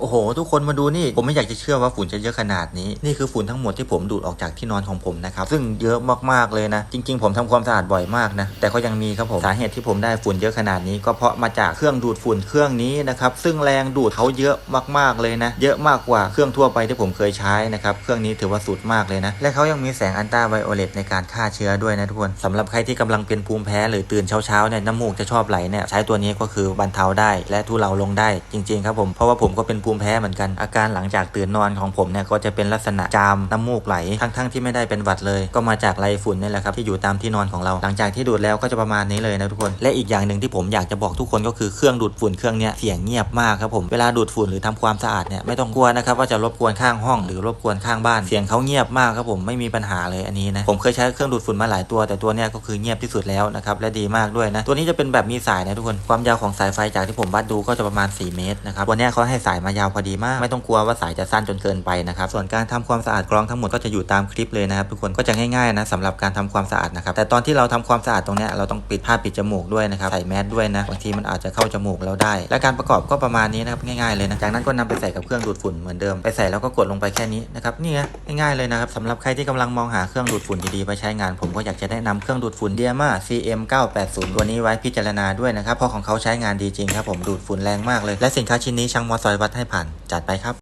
โอ้โห ทุกคนมาดูนี่ ผมไม่อยากจะเชื่อว่าฝุ่นจะเยอะขนาดนี้ นี่คือฝุ่นทั้งหมดที่ผมดูดออกจากที่นอนของผมนะครับ ซึ่งเยอะมากๆเลยนะ จริง ๆ ผมทำความสะอาดบ่อยมากนะ แต่ก็ยังมีครับผม สาเหตุที่ผมได้ฝุ่นเยอะขนาดนี้ ก็เพราะมาจากเครื่องดูดฝุ่นเครื่องนี้นะครับ ซึ่งแรงดูดเขาเยอะมากๆเลยนะ เยอะมากกว่าเครื่องทั่วไปที่ผมเคยใช้นะครับ เครื่องนี้ถือว่าสุดมากเลยนะ และเขายังมีแสงอันต้าไวโอเลตในการฆ่าเชื้อด้วยนะทุกคนสำหรับใครที่กำลังเป็นภูมิแพ้หรือตื่นเช้าๆเนี่ยน้ำมูกจะชอบไหลเนี่ยใช้ตัวนี้ก็คือบรรเทาได้ และทุเลาลงได้จริง ๆ ครับผมเพราะว่าผมก็เป็นภูมิแพ้เหมือนกัน อาการหลังจากตื่นนอนของผมเนี่ยก็จะเป็นลักษณะจามน้ำมูกไหลทั้งๆที่ไม่ได้เป็นหวัดเลย ก็มาจากไรฝุ่นนี่แหละครับที่อยู่ตามที่นอนของเรา หลังจากที่ดูดแล้วก็จะประมาณนี้เลยนะทุกคน และอีกอย่างหนึ่งที่ผมอยากจะบอกทุกคนก็คือเครื่องดูดฝุ่นเครื่องเนี้ยเสียงเงียบมากครับผมเวลาดูดฝุ่นหรือทำความสะอาดเนี่ยไม่ต้องกลัวนะครับว่าจะรบกวนข้างห้องหรือรบกวนข้างบ้านเสียงเขาเงียบมากครับผมไม่มีปัญหาเลยอันนี้นะผมเคยใช้เครื่องดูดฝุ่นมาหลายตัว แต่ตัวเนี้ยก็คือเงียบที่สุดแล้วนะครับและดีมากด้วยนะตัวนี้จะเป็นแบบมีสายนะทุกคนความยาวของสายไฟจากที่ผมวัดดูก็จะประมาณ 4 เมตรนะครับวันนี้เขาให้สายมายาวพอดีมาก ไม่ต้องกลัวว่าสายจะสั้นจนเกินไปนะครับส่วนการทำความสะอาดกรองทั้งหมดก็จะอยู่ตามคลิปเลยนะครับทุกคนก็จะง่ายๆนะสำหรับการทำความสะอาดนะครับแต่ตอนที่เราทำความสะอาดตรงนี้เราต้องปิดผ้าปิดจมูกด้วยนะครับใส่แมสด้วยนะบางทีมันอาจจะเข้าจมูกเราได้ และการประกอบก็ประมาณนี้นะครับง่ายๆเลยนะจากนั้นก็นำไปใส่กับเครื่องดูดฝุ่นเหมือนเดิมไปใส่แล้วก็กดลงไปแค่นี้นะครับนี่ไงง่ายๆเลยนะครับสำหรับใครที่กำลังมองหาเครื่องดูดฝุ่นดีๆไปใช้งาน ผมก็อยากจะแนะนำเครื่องดูดฝุ่น Diama CM 980ตัวนี้ไว้พิจารณาด้วยนะครับเพราะของเขาใช้งานดีจริงครับผมดูดฝุ่นแรงมากเลยและสินค้าชิ้นนี้ช่างมอสอยวัดให้ผ่านจัดไปครับ